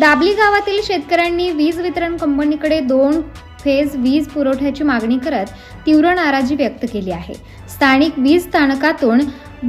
दाबली गावातील शेतकऱ्यांनी वीज वितरण कंपनीकडे दोन फेज वीज पुरवठ्याची मागणी करत तीव्र नाराजी व्यक्त केली आहे. स्थानिक वीज स्थानकातून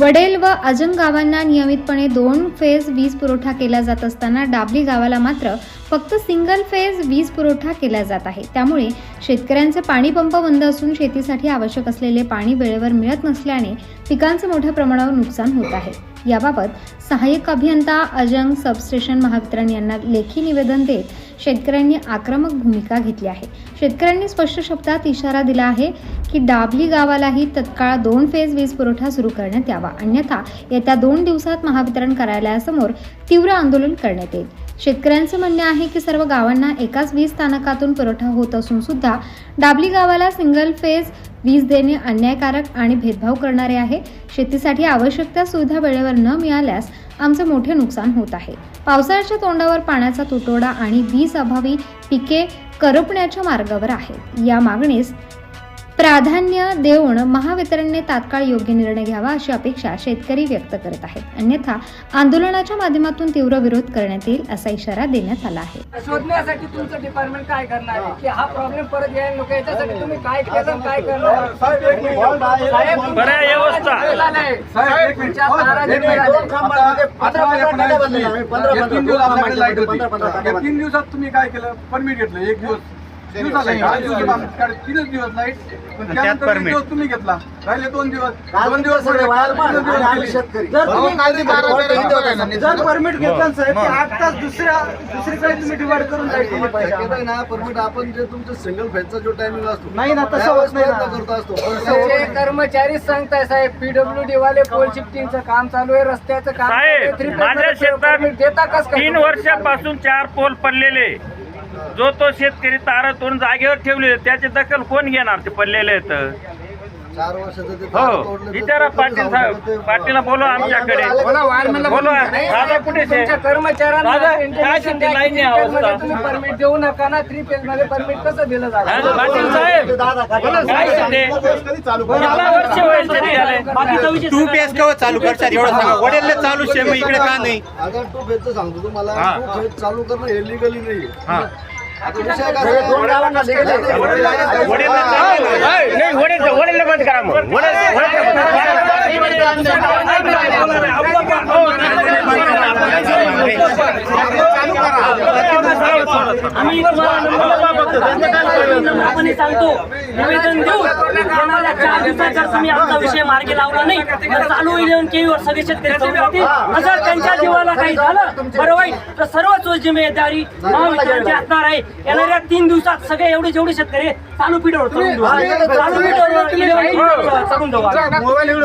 वडेल व अजन गावांना नियमितपणे दोन फेज वीज पुरवठा केला जात असताना डाबली गावाला मात्र फक्त सिंगल फेज वीज पुरवठा केला जात आहे. त्यामुळे शेतकऱ्यांचे पाणी पंप बंद असून शेतीसाठी आवश्यक असलेले पाणी वेळेवर मिळत नसल्याने पिकांचे मोठ्या प्रमाणावर नुकसान होत आहे. याबाबत सहाय्यक अभियंता अजंग सबस्टेशन महावितरण यांना लेखी निवेदन देत शेतकऱ्यांनी आक्रमक भूमिका घेतली आहे. शेतकऱ्यांनी स्पष्ट शब्दात इशारा दिला आहे की डाबली गावालाही तत्काळ दोन फेज वीज पुरवठा सुरू करण्यात यावा. अन्यथा येत्या दोन दिवसात महावितरण कार्यालयासमोर तीव्र आंदोलन करण्यात येईल. शेतकऱ्यांचे म्हणणे आहे की सर्व गावांना एकाच वीज स्थानकातून पुरवठा होत असून सुद्धा डाबली गावाला सिंगल फेज वीज देणे अन्यायकारक आणि भेदभाव करणारे आहे. शेतीसाठी आवश्यक त्या सुविधा वेळेवर न मिळाल्यास आमचे मोठे नुकसान होत आहे. पावसाळ्याच्या तोंडावर पाण्याचा तुटवडा आणि वीज अभावी पिके करपण्याच्या मार्गावर आहेत. या मागणीस प्राधान्य देऊन महावितरणने तात्काळ योग्य निर्णय घ्यावा अशी अपेक्षा शेतकरी व्यक्त करत आहेत. अन्यथा आंदोलनाच्या माध्यमातून तीव्र विरोध करण्यात येईल असा इशारा देण्यात आला आहे. शोधण्यासाठी तुमचं डिपार्टमेंट काय करणार आहे? की हा प्रॉब्लेम परत यायला नको याच्यासाठी तुम्ही काय केलं काय करणार साहेब, बरं आहे व्यवस्था. केला नाही. साहेब, तुमच्या तारा दिल्या झाल्या. या तीन दिवस आपल्याकडे लाइट होती. या तीन दिवसात तुम्ही काय केलं? परमिट घेतलं. एक दिवस. दिवसाला एक. आठ दिवसात आमच्याकडे तीनच दिवस लाइट पण त्यानंतर एक दिवस तुम्ही घेतला राहिले दोन दिवस दोन दिवस पडले. तीनच दिवस गेले. जर तुम्ही जर परमिट घेतलं साहेब हो. की आठ तास दुसऱ्या दुसरीकडे तुम्ही डिवाइड करून लाइट दिली पाहिजे आम्हाला. ना परमिट आपण जे तुमचं सिंगल फेजचा जो टायमिंग असतो नाही ना, तसं त्यावेळेस होत नाही ना. प्रयत्न करत असतो पण तुमचे साहेब, कर्मचारी सांगताय साहेब पीडब्ल्यूडी वाले पोल शिफ्टिंगचं काम चालू आहे रस्त्याचं काम माझ्या शेतात तीन? वर्षापासून चार पोल पडलेले जो तो शेतकरी तारा तोडून जागेवर ठेवले त्याची दखल कोण घेणार? ते पडलेले आहेत. चार वर्षाचं ते तार हो तोडलं तर विचारा पाटील साहेब? पाटीलला बोलवा आमच्याकडे. बोला, बोलवा. दादा कुठे? तुमच्या कर्मचाऱ्यांना दादा, काय शेती लाईन मध्ये? तुम्ही परमिट देऊ नका ना थ्री फेजमध्ये परमिट कसं दिलं हा, जातं पाटील साहेब काय शेती? कितना वर्ष होईल शेती झाले टू पी एस केव्हा चालू करतात एवढं सांगा. वडील चालू शे मग इकडे का नाही? आता टू फेजचं सांगतो तुम्हाला. टू फेज चालू करणं हे लिगली नाही हा. नाही वडील वडील बंद करा मग आम्ही आपण हे सांगतो निवेदन देऊ. आम्हाला चार दिवसात जर तुम्ही आमचा विषय मार्गी लावला नाही तर चालू इलेव्हन केवीवर सगळे शेतकरी चालू राहतील जर त्यांच्या जीवाला काही झालं बरं वाईट. तर सर्वच जिम्मेदारी महावितरणची असणार आहे. येणाऱ्या तीन दिवसात सगळे एवढे जेवढे शेतकरी चालू पिढीवर चढून देऊ चालू पिढीवर देऊ आम्ही.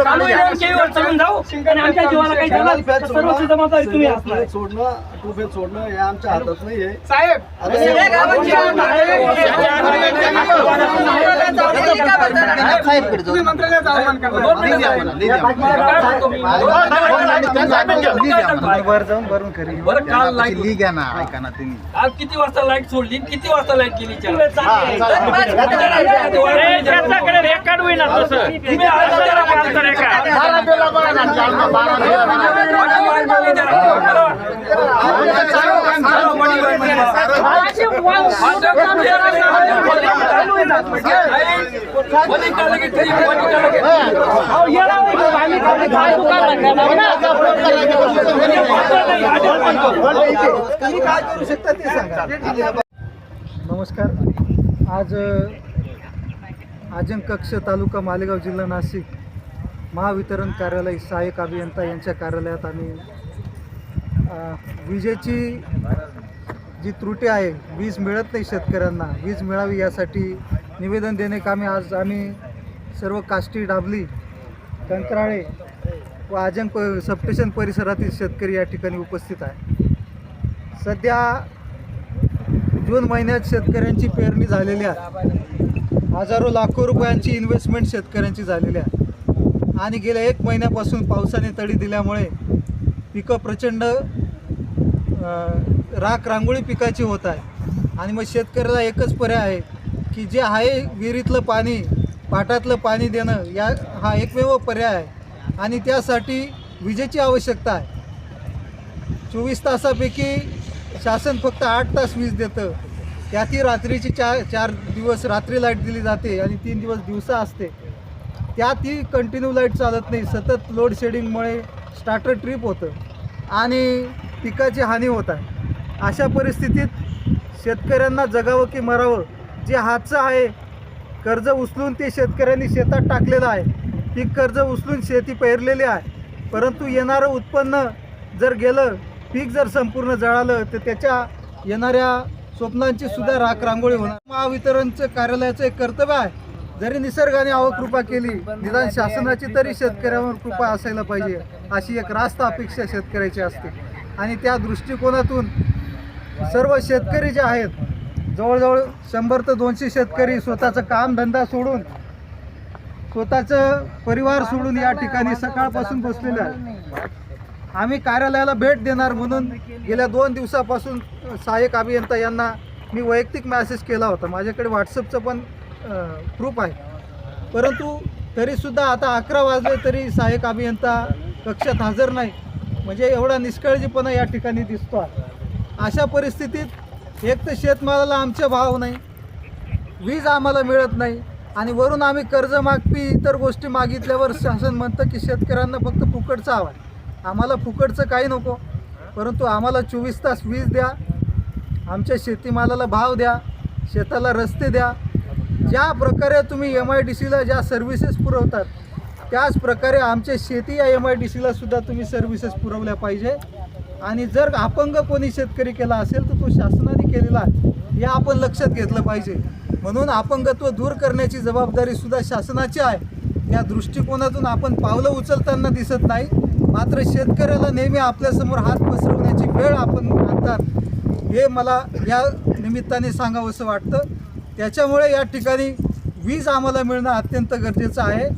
चालू इलेव्हन केवीवर चढून जाऊ. आणि आमच्या जीवाला काही झालं तर सर्वच जबाबदारी तुम्ही असणार आहे. सोडणं टू फेज सोडणं हे आमच्या हातात नाहीये. साहेब हे-. वर जाऊन भरून खरी बरं काल लाइट लीग आहे ना ऐका ना तुम्ही आज किती वाजता लाइट सोडली किती वाजता लाइट गेली त्याच्याकडे रेकॉर्ड होईना तसं तुम्ही आज जरा आमचं रेकॉर्ड तुम्ही काय करू शकता ते सांगा नमस्कार आज आजन कक्ष तालुका मालेगाव जिल्हा नाशिक महावितरण कार्यालय सहाय्यक अभियंता यांच्या कार्यालयात आम्ही विजेची जी त्रुटी आहे वीज मिळत नाही शेतकऱ्यांना वीज मिळावी यासाठी निवेदन देणे कामी आज आम्ही सर्व काष्टी डाबली कंत्राळे व आजंक प सबस्टेशन परिसरातील शेतकरी या ठिकाणी उपस्थित आहे. सध्या जून महिन्यात शेतकऱ्यांची पेरणी झालेली आहे. हजारो लाखो रुपयांची इन्व्हेस्टमेंट शेतकऱ्यांची झालेली आहे. आणि गेल्या एक महिन्यापासून पावसाने तडी दिल्यामुळे पिकं प्रचंड राख रांगोळी पिकाची होत आहे. आणि मग शेतकऱ्याला एकच पर्याय आहे की जे आहे विहिरीतलं पाणी पाटातलं पाणी देणं या हा एकमेव पर्याय आहे. आणि त्यासाठी विजेची आवश्यकता आहे. चोवीस तासापैकी शासन फक्त आठ तास वीज देतं. त्यातही रात्रीची चार चार दिवस रात्री लाइट दिली जाते आणि तीन दिवस दिवसा असते. त्यातही कंटिन्यू लाइट चालत नाही. सतत लोड शेडिंगमुळे स्टार्टर ट्रिप होतं. आणि पिकाची हानी होत आहे. अशा परिस्थितीत शेतकऱ्यांना जगावं की मरावं जे हातचं आहे कर्ज उचलून ते शेतकऱ्यांनी शेतात टाकलेलं आहे. पीक कर्ज उचलून शेती पेरलेली आहे. परंतु येणारं उत्पन्न जर गेलं पीक जर संपूर्ण जळालं तर त्याच्या येणाऱ्या स्वप्नांची सुद्धा राख रांगोळी होणार. महावितरणचं कार्यालयाचं एक कर्तव्य आहे. जरी निसर्गाने अवकृपा केली निदान शासनाची तरी शेतकऱ्यावर कृपा असायला पाहिजे अशी एक रास्त अपेक्षा शेतकऱ्याची असते. आणि त्या दृष्टिकोनातून सर्व शेतकरी जे आहेत जवळजवळ शंभर ते दोनशे शेतकरी स्वतःचं कामधंदा सोडून स्वतःचं परिवार सोडून या ठिकाणी सकाळपासून बसलेले आहे आम्ही कार्यालयाला भेट देणार म्हणून गेल्या दोन दिवसापासून सहाय्यक अभियंता यांना मी वैयक्तिक मॅसेज केला होता. माझ्याकडे व्हॉट्सअपचं पण प्रूफ आहे. परंतु तरीसुद्धा आता अकरा वाजले तरी सहाय्यक अभियंता कक्षात हजर नाही. म्हणजे एवढा निष्काळजीपणा या ठिकाणी दिसतो आहे अशा परिस्थितीत एक तर शेतमालाला आमचे भाव नाही. वीज आम्हाला मिळत नाही. आणि वरून आम्ही कर्ज मागपी इतर गोष्टी मागितल्यावर शासन म्हणतं की शेतकऱ्यांना फक्त फुकटचं हवा आहे आम्हाला फुकटचं काही नको. परंतु आम्हाला चोवीस तास वीज द्या. आमच्या शेतीमालाला भाव द्या. शेताला रस्ते द्या. ज्या प्रकारे तुम्ही एम आय डी सीला ज्या सर्व्हिसेस पुरवतात त्याच प्रकारे आमच्या शेती या एम आय डी सीला सुद्धा तुम्ही सर्व्हिसेस पुरवल्या पाहिजे. आणि जर अपंग कोणी शेतकरी केला असेल तर तो शासनाने केलेला आहे हे आपण लक्षात घेतलं पाहिजे. म्हणून अपंगत्व दूर करण्याची जबाबदारी सुद्धा शासनाची आहे. या दृष्टिकोनातून आपण पावलं उचलताना दिसत नाही. मात्र शेतकऱ्याला नेहमी आपल्यासमोर हात पसरवण्याची वेळ आपण आणतात हे मला या निमित्ताने सांगावंसं वाटतं. त्याच्यामुळे या ठिकाणी वीज आम्हाला मिळणं अत्यंत गरजेचं आहे.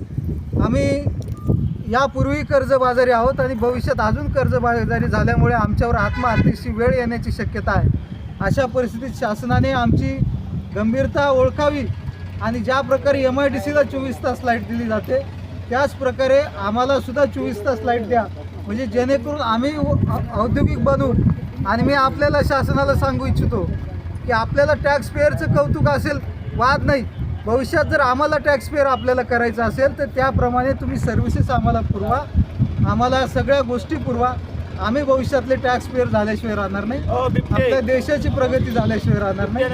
आम्ही यापूर्वी कर्जबाजारी आहोत आणि भविष्यात अजून कर्जबाजारी झाल्यामुळे आमच्यावर आत्महत्येची वेळ येण्याची शक्यता आहे. अशा परिस्थितीत शासनाने आमची गंभीरता ओळखावी आणि ज्या प्रकारे एम आय डी सीला चोवीस तास लाइट दिली जाते त्याच प्रकारे आम्हालासुद्धा चोवीस तास लाइट द्या. म्हणजे जेणेकरून आम्ही औद्योगिक बनू आणि मी आपल्याला शासनाला सांगू इच्छितो. की आपल्याला टॅक्स पेअरचं कौतुक असेल वाद नाही. भविष्यात जर आम्हाला टॅक्स पेअर आपल्याला करायचं असेल तर त्याप्रमाणे तुम्ही सर्व्हिसेस आम्हाला पुरवा. आम्हाला सगळ्या गोष्टी पुरवा. आम्ही भविष्यातले टॅक्स पेअर झाल्याशिवाय राहणार नाही. आपल्या देशाची प्रगती झाल्याशिवाय राहणार नाही.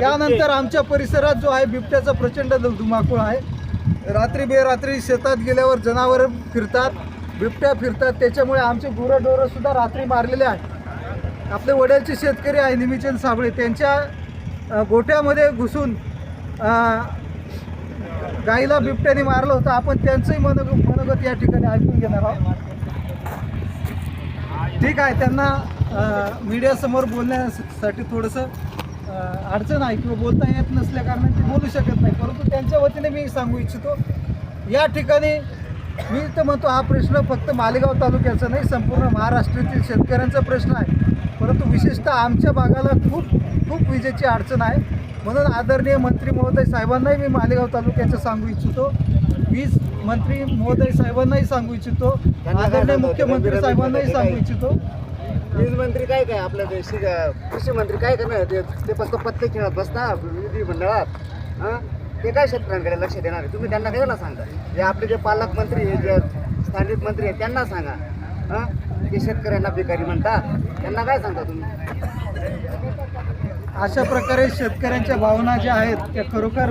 त्यानंतर आमच्या परिसरात जो आहे बिबट्याचा प्रचंड धुमाकूळ आहे. रात्री बेरात्री शेतात गेल्यावर जनावर फिरतात बिबट्या फिरतात. त्याच्यामुळे आमचे गुरंढोरं सुद्धा रात्री मारलेले आहेत. आपले वड्याचे शेतकरी आहे निमिचंद साबळे. त्यांच्या गोठ्यामध्ये घुसून गाईला बिबट्याने मारलं होतं. आपण त्यांचंही मनोग मनोगत या ठिकाणी ऐकून घेणार आहोत. ठीक आहे त्यांना मीडियासमोर बोलण्यासाठी थोडंसं अडचण आहे किंवा बोलता येत नसल्या कारणाने ते बोलू शकत नाही. परंतु त्यांच्या वतीने मी सांगू इच्छितो या ठिकाणी मी तर म्हणतो हा प्रश्न फक्त मालेगाव तालुक्याचा नाही संपूर्ण महाराष्ट्रातील शेतकऱ्यांचा प्रश्न आहे. परंतु विशेषतः आमच्या भागाला खूप खूप विजेची अडचण आहे. म्हणून आदरणीय मंत्री महोदय साहेबांनाही मी मालेगाव तालुक्याचं सांगू इच्छितो. वीज मंत्री महोदय साहेबांनाही सांगू इच्छितो. आदरणीय मुख्यमंत्री साहेबांनाही सांगू इच्छितो. वीज मंत्री काय काय? आपल्या देशी कृषी मंत्री काय करणार ते ते फक्त पत्ते खेळत बसता विधी मंडळात. हां? ते काय शेतकऱ्यांकडे लक्ष देणार आहे? तुम्ही त्यांना कशाला सांगा? जे आपले जे पालकमंत्री आहे जे स्थानिक मंत्री आहेत त्यांना सांगा. हां? ते शेतकऱ्यांना बेकारी म्हणता त्यांना काय सांगता तुम्ही? अशा प्रकारे शेतकऱ्यांच्या भावना ज्या आहेत त्या खरोखर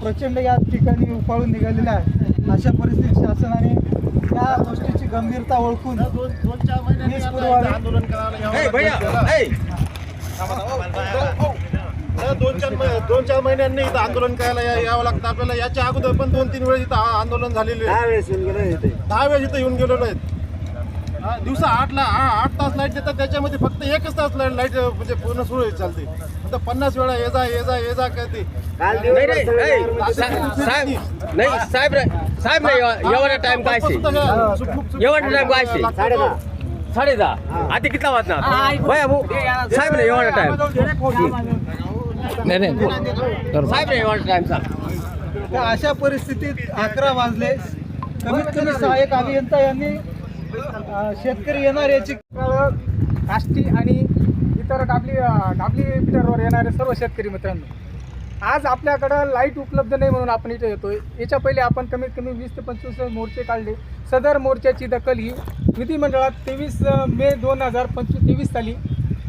प्रचंड या ठिकाणी उफाळून निघालेल्या आहेत. अशा परिस्थितीत शासनाने त्या गोष्टीची गंभीरता ओळखून दोन चार दोन चार महिन्यांनी इथं आंदोलन करायला या- यावं लागतं. आपल्याला याच्या अगोदर पण दोन तीन वेळेस इथं आंदोलन झालेले आहे. दहा वेळेस येऊन गेलो इथे. दहा वेळेस इथं येऊन गेलेलो आहेत. हा, दिवसा आठला हा आठ तास लाइट देतात त्याच्यामध्ये फक्त एकच तास लाइट लाइट म्हणजे पूर्ण सुरळीत चालते. आता पन्नास वेळा ये जा ये जा ये जा करते. दिवसभर सगळे गावामध्ये नाही साहेब साहेब नाही एवढा टाइम काय शे एवढा टाइम काय शे साडे दहा. आता किती वाजणार? साहेब नाही एवढा टाइम नाही नाही साहेब नाही एवढा टाइम अशा परिस्थितीत अकरा वाजले. कमीत कमी सहाय्यक अभियंता यांनी अ, शेतकरी येणार याची काष्टी आणि इतर डाबली डाबली मीटरवर येणारे सर्व शेतकरी मित्रांनो. आज आपल्याकडं लाइट उपलब्ध नाही म्हणून आपण इथे येतोय. याच्या पहिले आपण कमीत कमी वीस ते पंचवीस मोर्चे काढले. सदर मोर्चाची दखल ही विधिमंडळात तेवीस मे दोन हजार पंचवीस तेवीस साली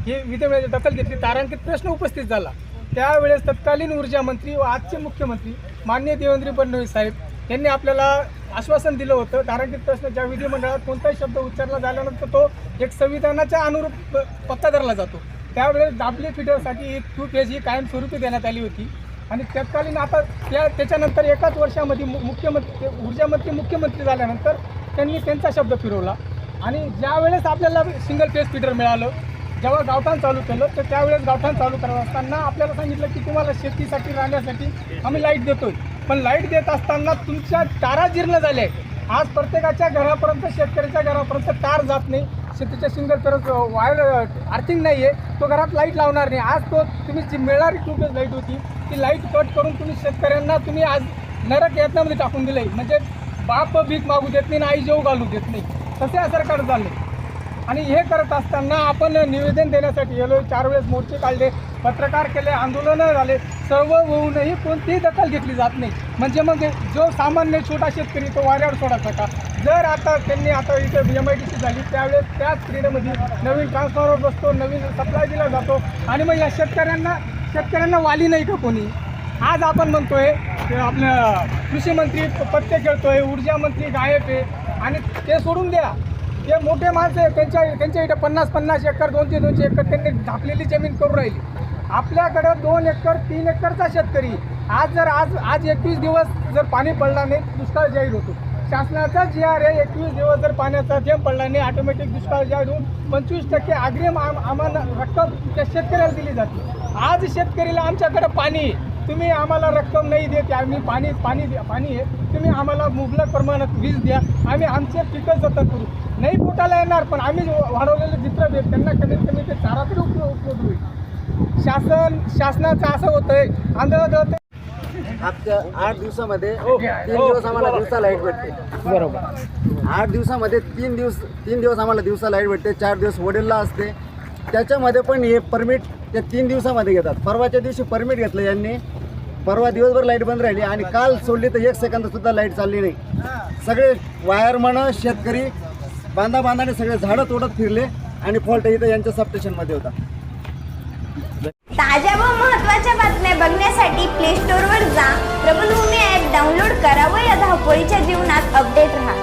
ही विधिमंडळाची दखल घेतली. तारांकित प्रश्न उपस्थित झाला. त्यावेळेस तत्कालीन ऊर्जा मंत्री व आजचे मुख्यमंत्री माननीय देवेंद्र फडणवीस साहेब यांनी आपल्याला आश्वासन दिलं होतं. तारांकित प्रश्न ज्या विधिमंडळात कोणताही शब्द उच्चारला झाल्यानंतर तो एक संविधानाच्या अनुरूप प- पत्ता धरला जातो. त्यावेळेस दाबली फिटरसाठी एक टू पेज ही कायमस्वरूपी देण्यात आली होती. आणि तत्कालीन आता त्या त्याच्यानंतर एकाच वर्षामध्ये मु- मुख्यमंत्री ऊर्जामंत्री मुख्यमंत्री झाल्यानंतर त्यांनी त्यांचा शब्द फिरवला. आणि ज्यावेळेस आपल्याला सिंगल फेज फिटर मिळालं जेव्हा गावठाण चालू केलं तर त्यावेळेस गावठाण चालू करत असताना आपल्याला सांगितलं की तुम्हाला शेतीसाठी राहण्यासाठी आम्ही लाइट देतोय. पण लाइट देत असताना तुमच्या तारा जीर्ण झाल्या आहेत. आज प्रत्येकाच्या घरापर्यंत शेतकऱ्याच्या घरापर्यंत तार जात नाही. शेतीच्या सिंगल तरच वायर आर्थिंग नाही आहे तो घरात लाइट लावणार नाही. आज तो तुम्ही जी मिळणारी टू लाइट होती ती लाइट कट करून तुम्ही शेतकऱ्यांना तुम्ही आज नरक यातनामध्ये टाकून आहे म्हणजे बाप भीक मागू देत नाही आणि आई जेव घालू देत नाही. तसे हा सरकार चालले आणि हे करत असताना आपण निवेदन देण्यासाठी गेलो चार वेळेस मोर्चे काढले पत्रकार केले आंदोलनं झाले. सर्व होऊनही कोणतीही दखल घेतली जात नाही. म्हणजे मग जो सामान्य छोटा शेतकरी तो वाऱ्यावर सोडायचा का? जर आता त्यांनी आता इथे एम आय डी सी झाली त्यावेळेस त्याच क्रीडेमध्ये नवीन ट्रान्सफॉर्मर बसतो नवीन सप्लाय दिला जातो. आणि मग या शेतकऱ्यांना शेतकऱ्यांना वाली नाही का कोणी? आज आपण म्हणतोय आपलं कृषी मंत्री पत्ते खेळतोय ऊर्जा मंत्री गायब आहे. आणि ते सोडून द्या. हे मोठे माणसं त्यांच्या त्यांच्या इथे पन्नास पन्नास एकर दोनशे दोनशे एकर त्यांनी झापलेली जमीन करून राहिली. आपल्याकडं दोन एकर तीन एकरचा शेतकरी. आज जर आज आज एकवीस दिवस जर पाणी पडला नाही दुष्काळ जाहीर होतो. शासनाचा जी आर आहे एकवीस दिवस जर पाण्याचा थेंब पडला नाही ऑटोमॅटिक दुष्काळ जाहीर होऊन पंचवीस टक्के अग्रिम आम आम्हाला रक्कम त्या शेतकऱ्याला दिली जाते. आज शेतकरीला आमच्याकडं पाणी तुम्ही आम्हाला रक्कम नाही देत आम्ही पाणी पाणी द्या- पाणी आहे. तुम्ही आम्हाला मुबलक प्रमाणात वीज द्या. आम्ही आमचे पिकं जतन करू. नाही पोटाला येणार पण आम्ही वाढवलेले चित्र देत त्यांना कमीत कमी ते चारा तरी उपयोग उपयोग होईल. शासन शासनाचं असं होतंय आंधळ आजच्या आठ दिवसामध्ये तीन दिवस आम्हाला दिवसा लाइट भेटते. बरोबर. आठ दिवसामध्ये तीन दिवस तीन दिवस आम्हाला दिवसा लाइट भेटते. चार दिवस वडीलला असते. त्याच्यामध्ये पण हे परमिट ते तीन दिवसामध्ये घेतात. परवाच्या दिवशी परमिट घेतलं यांनी. परवा दिवसभर लाइट बंद राहिली आणि काल सोडली तर एक सेकंद सुद्धा लाइट चालली नाही. सगळे वायर म्हण शेतकरी बांधा बांधाने सगळे झाडं तोडत फिरले आणि फॉल्ट इथं यांच्या सबस्टेशनमध्ये होता. ताज्या व महत्त्वाच्या बातम्या बघण्यासाठी प्ले स्टोअरवर जा. प्रबलभूमी ॲप डाउनलोड करा व या धावपळीच्या जीवनात अपडेट राहा.